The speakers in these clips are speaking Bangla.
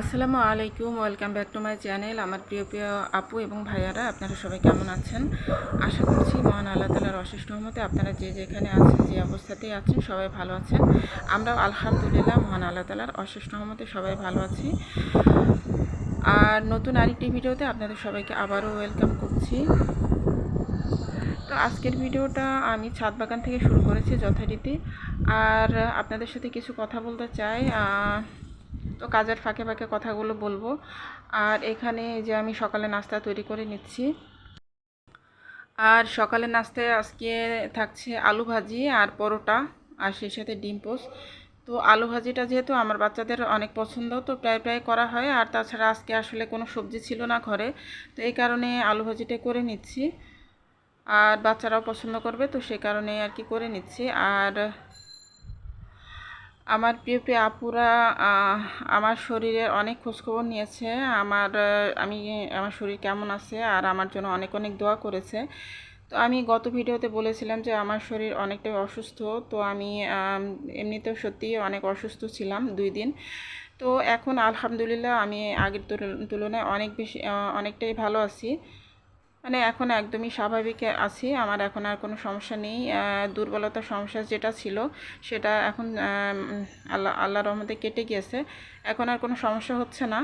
আসসালামু আলাইকুম, welcome back to my channel. আমার প্রিয় প্রিয় আপু এবং ভাইয়ারা, আপনারা সবাই কেমন আছেন? আশা করছি মহান আল্লাহ তালার অশেষ রহমতে আপনারা যে যেখানে আছেন, যে অবস্থাতেই আছেন, সবাই ভালো আছেন। আমরাও আলহামদুলিল্লাহ মহান আল্লাহ তালার অশেষ রহমতে সবাই ভালো আছি। আর নতুন আরেকটি ভিডিওতে আপনাদের সবাইকে আবারও ওয়েলকাম করছি। তো আজকের ভিডিওটা আমি ছাদ বাগান থেকে শুরু করেছি যথারীতি। আর আপনাদের সাথে কিছু কথা বলতে চাই। তো কাজের ফাঁকে ফাঁকে কথাগুলো বলব। আর এখানে যে আমি সকালে নাস্তা তৈরি করে নিচ্ছি। আর সকালের নাস্তায় আজকে থাকছে আলু ভাজি আর পরোটা আর সেই সাথে ডিম পোস্ট তো আলু ভাজিটা যেহেতু আমার বাচ্চাদের অনেক পছন্দ, তো প্রায় প্রায় করা হয়। আর তাছাড়া আজকে আসলে কোনো সবজি ছিল না ঘরে, তো এই কারণে আলু ভাজিটা করে নিচ্ছি। আর বাচ্চারাও পছন্দ করবে, তো সে কারণে আর কি করে নিচ্ছি। আর আমার প্রিয় প্রিয় আপুরা আমার শরীরের অনেক খোঁজখবর নিয়েছে। আমার আমি, আমার শরীর কেমন আছে আর আমার জন্য অনেক অনেক দোয়া করেছে। তো আমি গত ভিডিওতে বলেছিলাম যে আমার শরীর অনেকটাই অসুস্থ। তো আমি এমনিতেও সত্যিই অনেক অসুস্থ ছিলাম দুই দিন। তো এখন আলহামদুলিল্লাহ আমি আগের তুল- তুলনায় অনেক বেশি অনেকটাই ভালো আছি। মানে এখন একদমই স্বাভাবিক আছি। আমার এখন আর কোনো সমস্যা নেই। দুর্বলতার সমস্যা যেটা ছিল, সেটা এখন আল্লাহ আল্লাহ রহমতে কেটে গিয়েছে। এখন আর কোনো সমস্যা হচ্ছে না।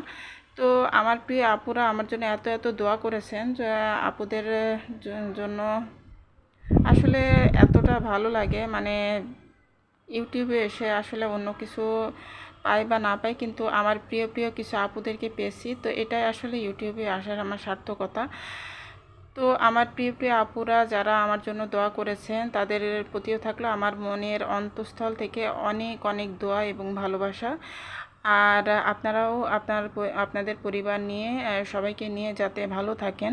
তো আমার প্রিয় আপুরা আমার জন্য এত এত দোয়া করেছেন যে, আপুদের জন্য আসলে এতটা ভালো লাগে। মানে ইউটিউবে এসে আসলে অন্য কিছু পাই বা না পাই, কিন্তু আমার প্রিয় প্রিয় কিছু আপুদেরকে পেয়েছি। তো এটাই আসলে ইউটিউবে আসার আমার সার্থকতা। তো আমার প্রিয় প্রিয় আপুরা, যারা আমার জন্য দোয়া করেছেন, তাদের প্রতিও থাকল আমার মনের অন্তঃস্থল থেকে অনেক অনেক দোয়া এবং ভালোবাসা। আর আপনারাও আপনার আপনাদের পরিবার নিয়ে সবাইকে নিয়ে যাতে ভালো থাকেন,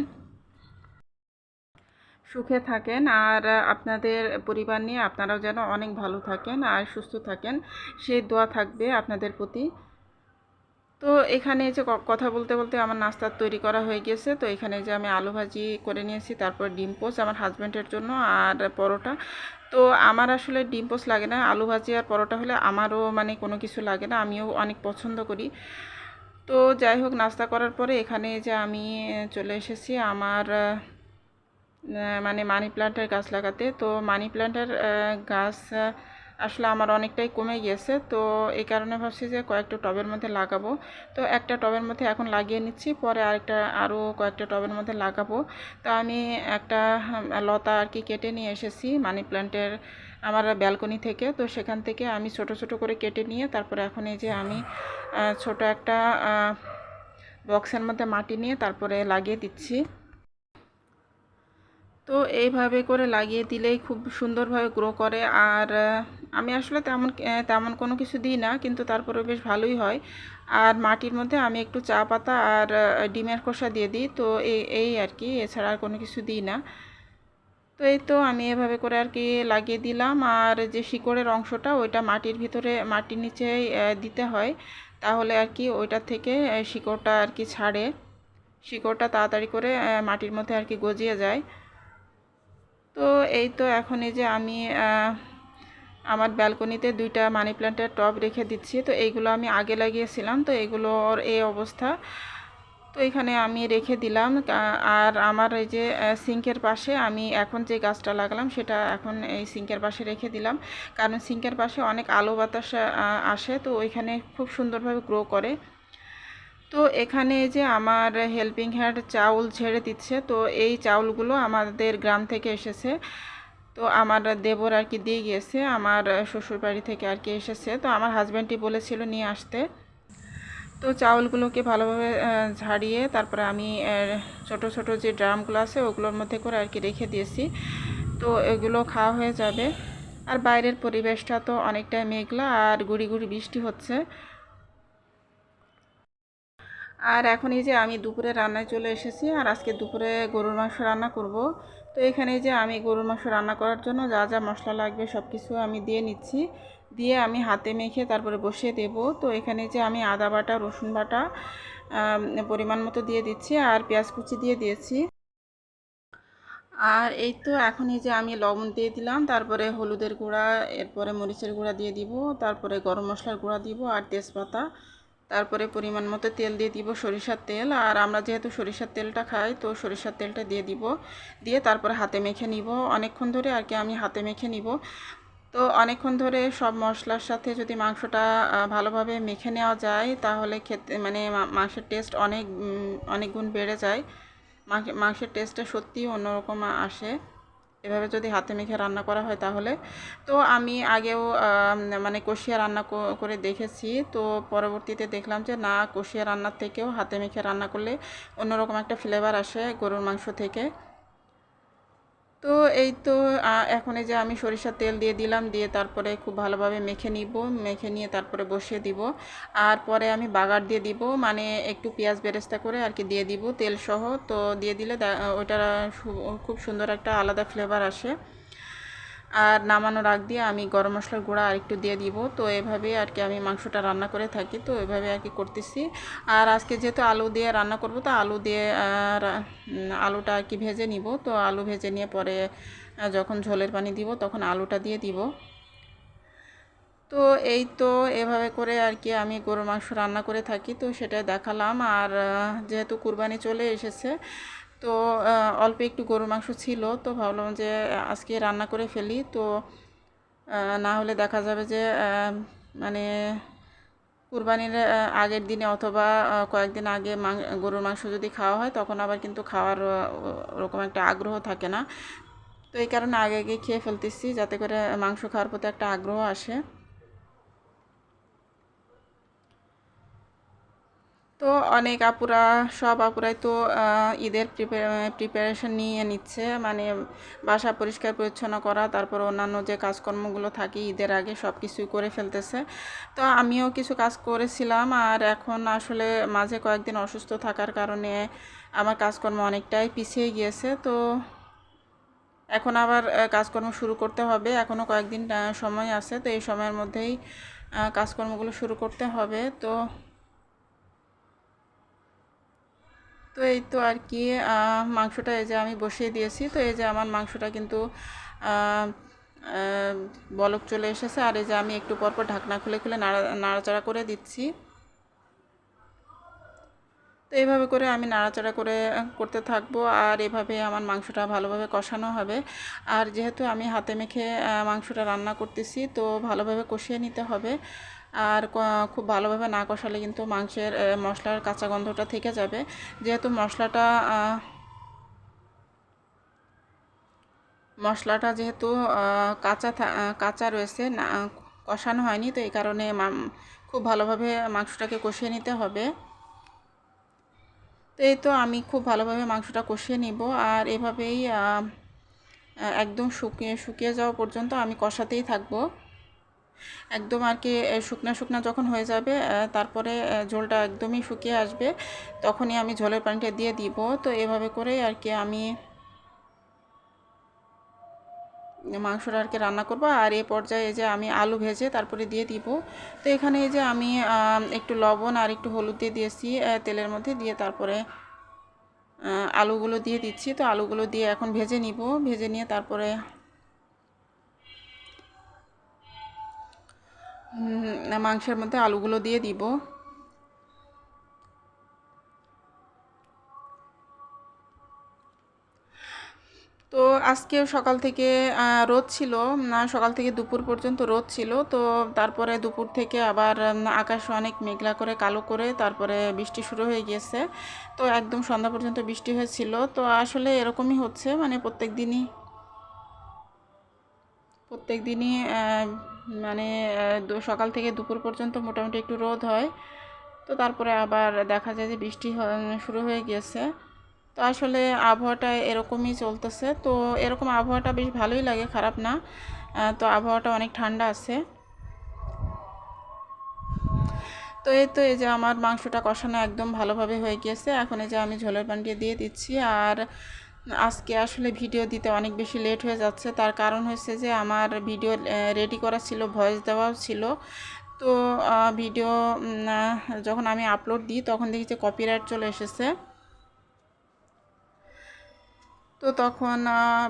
সুখে থাকেন। আর আপনাদের পরিবার নিয়ে আপনারাও যেন অনেক ভালো থাকেন আর সুস্থ থাকেন, সেই দোয়া থাকবে আপনাদের প্রতি। তো এখানে যে কথা বলতে বলতে আমার নাস্তা তৈরি করা হয়ে গেছে। তো এখানে যে আমি আলু ভাজি করে নিয়েছি, তারপর ডিম পোস্ট আমার হাজব্যান্ডের জন্য আর পরোটা। তো আমার আসলে ডিম পোস্ট লাগে না, আলু ভাজি আর পরোটা হলে আমারও মানে কোনো কিছু লাগে না, আমিও অনেক পছন্দ করি। তো যাই হোক, নাস্তা করার পরে এখানে যে আমি চলে এসেছি আমার মানে মানি প্ল্যান্টের গাছ লাগাতে। তো মানি প্ল্যান্টের গাছ আসলে আমার অনেকটাই কমে গিয়েছে। তো এই কারণে ভাবছি যে কয়েকটা টবের মধ্যে লাগাবো। তো একটা টবের মধ্যে এখন লাগিয়ে নিচ্ছি, পরে আরেকটা, আরও কয়েকটা টবের মধ্যে লাগাবো। তো আমি একটা লতা আর কি কেটে নিয়ে এসেছি মানি প্ল্যান্টের আমার ব্যালকনি থেকে। তো সেখান থেকে আমি ছোট ছোট করে কেটে নিয়ে তারপরে এখন এই যে আমি ছোট একটা বক্সের মধ্যে মাটি নিয়ে তারপরে লাগিয়ে দিচ্ছি। তো এইভাবে করে লাগিয়ে দিলেই খুব সুন্দরভাবে গ্রো করে। আর আমি আসলে তেমন তেমন কোনো কিছু দিই না, কিন্তু তারপরে বেশ ভালোই হয়। আর মাটির মধ্যে আমি একটু চা পাতা আর ডিমের খোসা দিয়ে দিই, তো এই আর কি, এছাড়া আর কোনো কিছু দিই না। তো এই তো আমি এভাবে করে আর কি লাগিয়ে দিলাম। আর যে শিকড়ের অংশটা, ওইটা মাটির ভিতরে, মাটির নিচে দিতে হয়। তাহলে আর কি ওইটা থেকে শিকড়টা আর কি ছাড়ে। শিকড়টা তাড়াতাড়ি করে মাটির মধ্যে আর কি গজিয়ে যায়। তো এই তো এখন এই যে আমি আমার ব্যালকনিতে দুইটা মানি প্ল্যান্টের টব রেখে দিচ্ছি। তো এইগুলো আমি আগে লাগিয়েছিলাম, তো এগুলোর এই অবস্থা। তো এখানে আমি রেখে দিলাম আর আমার এই যে সিঙ্কের পাশে আমি এখন যে গাছটা লাগালাম সেটা এখন এই সিঙ্কের পাশে রেখে দিলাম। কারণ সিঙ্কের পাশে অনেক আলো বাতাস আসে, তো ওইখানে খুব সুন্দরভাবে গ্রো করে। তো এখানে যে আমার হেল্পিং হ্যান্ড চাউল ছেড়ে দিচ্ছে, তো এই চাউলগুলো আমাদের গ্রাম থেকে এসেছে। তো আমার দেবর আর কি দিয়ে গিয়েছে, আমার শ্বশুরবাড়ি থেকে আর কি এসেছে। তো আমার হাজব্যান্ডটি বলেছিল নিয়ে আসতে। তো চাউলগুলোকে ভালোভাবে ঝাড়িয়ে তারপরে আমি ছোট ছোট যে ড্রামগুলো আছে ওগুলোর মধ্যে করে আর কি রেখে দিয়েছি। তো এগুলো খাওয়া হয়ে যাবে। আর বাইরের পরিবেশটা তো অনেকটাই মেঘলা আর গুড়ি গুড়ি বৃষ্টি হচ্ছে। আর এখন এই যে আমি দুপুরে রান্নায় চলে এসেছি আর আজকে দুপুরে গরুর মাংস রান্না করব। তো এখানে যে আমি গরুর মাংস রান্না করার জন্য যা যা মশলা লাগবে সব কিছু আমি দিয়ে নিচ্ছি। দিয়ে আমি হাতে মেখে তারপরে বসিয়ে দেব। তো এখানে যে আমি আদা বাটা, রসুন বাটা পরিমাণ মতো দিয়ে দিচ্ছি আর পেঁয়াজ কুচি দিয়ে দিয়েছি। আর এই তো এখন এই যে আমি লবণ দিয়ে দিলাম, তারপরে হলুদের গুঁড়া, এরপরে মরিচের গুঁড়া দিয়ে দিব, তারপরে গরম মশলার গুঁড়া দিব আর তেজপাতা। তারপরে পরিমাণ মতো তেল দিয়ে দিব সরিষার তেল। আর আমরা যেহেতু সরিষার তেলটা খাই, তো সরিষার তেলটা দিয়ে দিব। দিয়ে তারপরে হাতে মেখে নিব। অনেকক্ষণ ধরে আর কি আমি হাতে মেখে নিব। তো অনেকক্ষণ ধরে সব মশলার সাথে যদি মাংসটা ভালোভাবে মেখে নেওয়া যায়, তাহলে খেতে মানে মাংসের টেস্ট অনেক অনেক গুণ বেড়ে যায়। মাংসের টেস্টটা সত্যিই অন্যরকম আসে। এভাবে যদি হাতে মেখে রান্না করা হয় তাহলে। তো আমি আগেও মানে কষিয়া রান্না করে দেখেছি। তো পরবর্তীতে দেখলাম যে না, কষিয়া রান্নার থেকেও হাতে মেখে রান্না করলে অন্যরকম একটা ফ্লেভার আসে গরুর মাংস থেকে। তো এই তো এখন এই যে আমি সরিষার তেল দিয়ে দিলাম, দিয়ে তারপরে খুব ভালোভাবে মেখে নিব, মেখে নিয়ে তারপরে বসিয়ে দিব। আর পরে আমি বাগার দিয়ে দিব মানে একটু পেঁয়াজ বেরেস্তা করে আর কি দিয়ে দিব তেল সহ তো দিয়ে দিলে ওইটা খুব সুন্দর একটা আলাদা ফ্লেভার আসে। আর নামানোর আগ দিয়ে আমি গরম মশলার গুঁড়া আর একটু দিয়ে দিব। তো এভাবে আর কি আমি মাংসটা রান্না করে থাকি। তো এভাবে আর কি করতেছি। আর আজকে যেহেতু আলু দিয়ে রান্না করব, তো আলু দিয়ে আলুটা আর কি ভেজে নিব। তো আলু ভেজে নিয়ে পরে যখন ঝোলের পানি দিব, তখন আলুটা দিয়ে দিব। তো এই তো এভাবে করে আর কি আমি গরুর মাংস রান্না করে থাকি। তো সেটা দেখালাম। আর যেহেতু কুরবানি চলে এসেছে তো অল্প একটু গরুর মাংস ছিল, তো ভাবলাম যে আজকে রান্না করে ফেলি। তো না হলে দেখা যাবে যে মানে কুরবানির আগের দিনে অথবা কয়েকদিন আগে গরুর মাংস যদি খাওয়া হয়, তখন আবার কিন্তু খাওয়ার ওরকম একটা আগ্রহ থাকে না। তো এই কারণে আগে আগে খেয়ে ফেলতেছি, যাতে করে মাংস খাওয়ার প্রতি একটা আগ্রহ আসে। তো অনেক আপুরা, সব আপুরাই তো ঈদের প্রিপারেশন নিয়ে নিচ্ছে। মানে বাসা পরিষ্কার পরিচ্ছন্ন করা, তারপর অন্যান্য যে কাজকর্মগুলো থাকে ঈদের আগে সব কিছুই করে ফেলতেছে। তো আমিও কিছু কাজ করেছিলাম আর এখন আসলে মাঝে কয়েকদিন অসুস্থ থাকার কারণে আমার কাজকর্ম অনেকটাই পিছিয়ে গিয়েছে। তো এখন আবার কাজকর্ম শুরু করতে হবে। এখনও কয়েকদিন সময় আছে। তো এই সময়ের মধ্যেই কাজকর্মগুলো শুরু করতে হবে। তো তো এই তো আর কি মাংসটা এই যে আমি বসিয়ে দিয়েছি। তো এই যে আমার মাংসটা কিন্তু বলক চলে এসেছে। আর এই যে আমি একটু পরপর ঢাকনা খুলে খুলে নাড়া, নাড়াচাড়া করে দিচ্ছি। তো এইভাবে করে আমি নাড়াচাড়া করে করতে থাকব। আর এভাবে আমার মাংসটা ভালোভাবে কষানো হবে। আর যেহেতু আমি হাতে মেখে মাংসটা রান্না করতেছি, তো ভালোভাবে কষিয়ে নিতে হবে। আর খুব ভালোভাবে না কষালে কিন্তু মাংসের মশলার কাঁচা গন্ধটা থেকে যাবে। যেহেতু মশলাটা মশলাটা যেহেতু কাঁচা কাঁচা রয়েছে, না, কষানো হয়নি, তো এই কারণে খুব ভালোভাবে মাংসটাকে কষিয়ে নিতে হবে। তো এই তো আমি খুব ভালোভাবে মাংসটা কষিয়ে নিব, আর এভাবেই একদম শুকিয়ে শুকিয়ে যাওয়া পর্যন্ত আমি কষাতেই থাকব। একদম আর কি শুকনা শুকনা যখন হয়ে যাবে তারপরে ঝোলটা একদমই শুকিয়ে আসবে, তখনই আমি ঝোলের পানিটা দিয়ে দিব। তো এভাবে করে আর কি আমি মাংসটা আর কি রান্না করব। আর এ পর্যায়ে যে আমি আলু ভেজে তারপরে দিয়ে দিব। তো এখানে এই যে আমি একটু লবণ আর একটু হলুদ দিয়ে দিয়েছি তেলের মধ্যে দিয়ে তারপরে আলুগুলো দিয়ে দিচ্ছি। তো আলুগুলো দিয়ে এখন ভেজে নিব। ভেজে নিয়ে তারপরে মাংসের মধ্যে আলুগুলো দিয়ে দিব। তো আজকে সকাল থেকে রোদ ছিল, না, সকাল থেকে দুপুর পর্যন্ত রোদ ছিল। তো তারপরে দুপুর থেকে আবার আকাশ অনেক মেঘলা করে, কালো করে, তারপরে বৃষ্টি শুরু হয়ে গিয়েছে। তো একদম সন্ধ্যা পর্যন্ত বৃষ্টি হয়েছিল। তো আসলে এরকমই হচ্ছে মানে প্রত্যেক দিনই প্রত্যেক দিনই মানে সকাল থেকে দুপুর পর্যন্ত মোটামুটি একটু রোদ হয়। তো তারপরে আবার দেখা যায় যে বৃষ্টি শুরু হয়ে গিয়েছে। তো আসলে আবহাওয়াটা এরকমই চলতেছে। তো এরকম আবহাওয়াটা বেশ ভালোই লাগে, খারাপ না। তো আবহাওয়াটা অনেক ঠান্ডা আছে। তো এই তো এই যে আমার মাংসটা কষানো একদম ভালোভাবে হয়ে গিয়েছে। এখন এই যে আমি ঝোলের পানটি দিয়ে দিচ্ছি। আর আজকে আসলে ভিডিও দিতে অনেক বেশি লেট হয়ে যাচ্ছে। তার কারণ হচ্ছে যে আমার ভিডিও রেডি করা ছিল ভয়েস দেওয়াও ছিল। তো ভিডিও যখন আমি আপলোড দিই, তখন দেখি যে কপিরাইট চলে এসেছে। তো তখন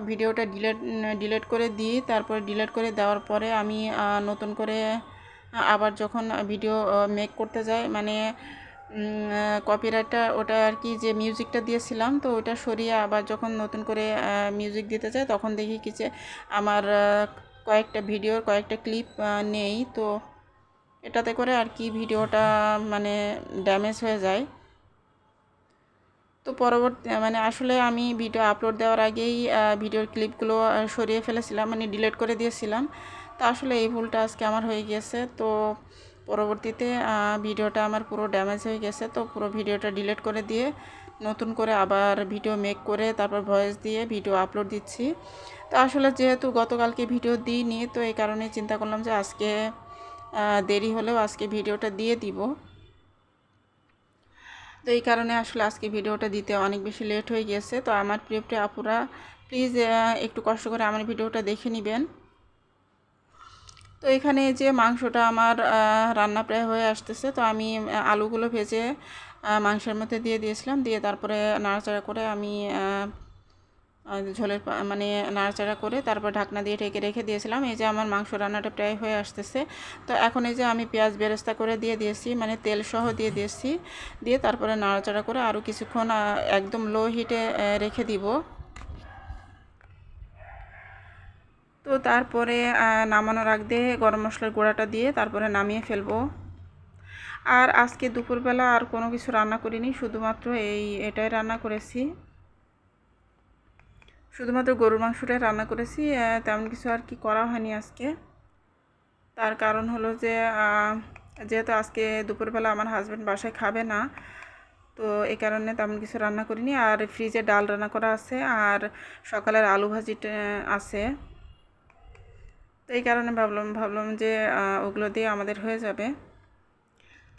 ভিডিওটা ডিলেট ডিলেট করে দিই। তারপরে ডিলেট করে দেওয়ার পরে আমি নতুন করে আবার যখন ভিডিও মেক করতে যাই মানে কপিরাইটটা ওটা আর কি যে মিউজিকটা দিয়েছিলাম, তো ওটা সরিয়ে আবার যখন নতুন করে মিউজিক দিতে যাই তখন দেখি কি যে আমার কয়েকটা ভিডিওর কয়েকটা ক্লিপ নেই, তো এটাতে করে আর কি ভিডিওটা মানে ড্যামেজ হয়ে যায়। তো পরবর্তী মানে আসলে আমি ভিডিও আপলোড দেওয়ার আগেই ভিডিওর ক্লিপগুলো সরিয়ে ফেলেছিলাম মানে ডিলিট করে দিয়েছিলাম। তা আসলে এই ভুলটা আজকে আমার হয়ে গিয়েছে, তো পরবর্তীতে ভিডিওটা আমার পুরো ড্যামেজ হয়ে গেছে, তো পুরো ভিডিওটা ডিলিট করে দিয়ে নতুন করে আবার ভিডিও মেক করে তারপর ভয়েস দিয়ে ভিডিও আপলোড দিচ্ছি। তো আসলে যেহেতু গতকালকে ভিডিও দিইনি, তো এই কারণে চিন্তা করলাম যে আজকে দেরি হলেও আজকে ভিডিওটা দিয়ে দিব। তো এই কারণে আসলে আজকে ভিডিওটা দিতে অনেক বেশি লেট হয়ে গেছে। তো আমার প্রিয় প্রিয় আপুরা প্লিজ একটু কষ্ট করে আমার ভিডিওটা দেখে নেবেন। তো এখানে যে মাংসটা আমার রান্না প্রায় হয়ে আসতেছে, তো আমি আলুগুলো ভেজে মাংসের মধ্যে দিয়ে দিয়েছিলাম, দিয়ে তারপরে নাড়াচাড়া করে আমি ঝোলের মানে নাড়াচাড়া করে তারপর ঢাকনা দিয়ে ঢেকে রেখে দিয়েছিলাম। এই যে আমার মাংস রান্নাটা প্রায় হয়ে আসতেছে। তো এখন এই যে আমি পেঁয়াজ বেরেস্তা করে দিয়ে দিয়েছি মানে তেল সহ দিয়ে দিয়েছি, দিয়ে তারপরে নাড়াচাড়া করে আরও কিছুক্ষণ একদম লো হিটে রেখে দিব। তো তারপরে নামানোর আগ গরম মশলার গুঁড়াটা দিয়ে তারপরে নামিয়ে ফেলব। আর আজকে দুপুরবেলা আর কোনো কিছু রান্না করিনি, শুধুমাত্র এই, এটাই রান্না করেছি। শুধুমাত্র গরুর মাংসটাই রান্না করেছি তেমন কিছু আর কি করা হয়নি আজকে। তার কারণ হলো যে যেহেতু আজকে দুপুরবেলা আমার হাজব্যান্ড বাসায় খাবে না, তো এই কারণে তেমন কিছু রান্না করিনি। আর ফ্রিজে ডাল রান্না করা আছে, আর সকালের আলু ভাজিটা আছে। তো এই কারণে ভাবলাম ভাবলাম যে ওগুলো দিয়ে আমাদের হয়ে যাবে।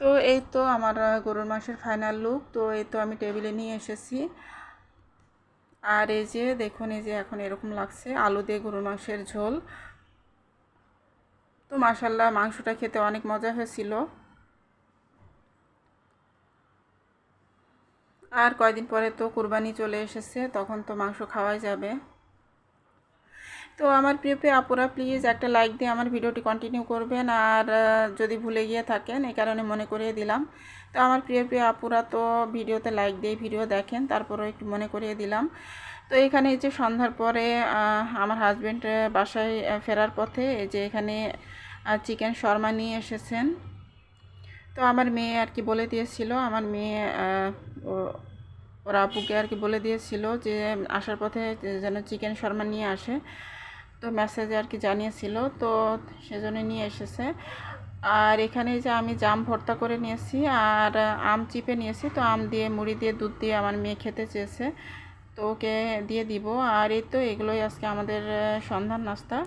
তো এই তো আমার গরুর মাংসের ফাইনাল লুক তো এই তো আমি টেবিলে নিয়ে এসেছি। আর এই যে দেখুন, এই যে এখন এরকম লাগছে, আলু দিয়ে গরুর মাংসের ঝোল। তো মাসাল্লাহ মাংসটা খেতে অনেক মজা হয়েছিল। আর কয়দিন পরে তো কুরবানি চলে এসেছে, তখন তো মাংস খাওয়াই যাবে। তো আমার প্রিয় প্রিয় আপুরা প্লিজ একটা লাইক দিয়ে আমার ভিডিওটি কন্টিনিউ করবেন। আর যদি ভুলে গিয়ে থাকেন, এই কারণে মনে করিয়ে দিলাম। তো আমার প্রিয় প্রিয় আপুরা, তো ভিডিওতে লাইক দিয়ে ভিডিও দেখেন তারপরে একটু মনে করিয়ে দিলাম। তো এখানে এই যে সন্ধ্যার পরে আমার হাজব্যান্ড বাসায় ফেরার পথে যে এখানে চিকেন শর্মা নিয়ে এসেছেন। তো আমার মেয়ে আর কি বলে দিয়েছিল, আমার মেয়ে ওরা আপুকে আর কি বলে দিয়েছিল যে, আসার পথে যেন চিকেন শর্মা নিয়ে আসে। তো মেসেজে আর কি জানিয়েছিল, তো সেজন্য নিয়ে এসেছে। আর এখানে যে আমি জাম ভর্তা করে নিয়েছি আর আম চিপে নিয়েছি, তো আম দিয়ে, মুড়ি দিয়ে, দুধ দিয়ে আমার মেয়ে খেতে চেয়েছে। তো ওকে দিয়ে দিব। আর এই তো এগুলোই আজকে আমাদের সন্ধান নাস্তা।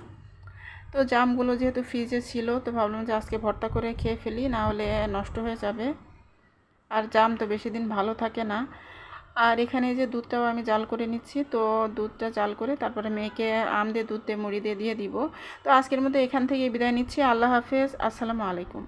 তো জামগুলো যেহেতু ফ্রিজে ছিল, তো ভাবলাম যে আজকে ভর্তা করে খেয়ে ফেলি, না হলে নষ্ট হয়ে যাবে। আর জাম তো বেশি দিন ভালো থাকে না। আর এখানে যে দুধটাও আমি জাল করে নিচ্ছি, তো দুধটা জাল করে তারপরে মেয়েকে আম দিয়ে, দুধ দিয়ে, মুড়ি দিয়ে দিয়ে দিব। তো আজকের মধ্যে এখান থেকে বিদায় নিচ্ছি। আল্লাহ হাফেজ। আসসালামু আলাইকুম।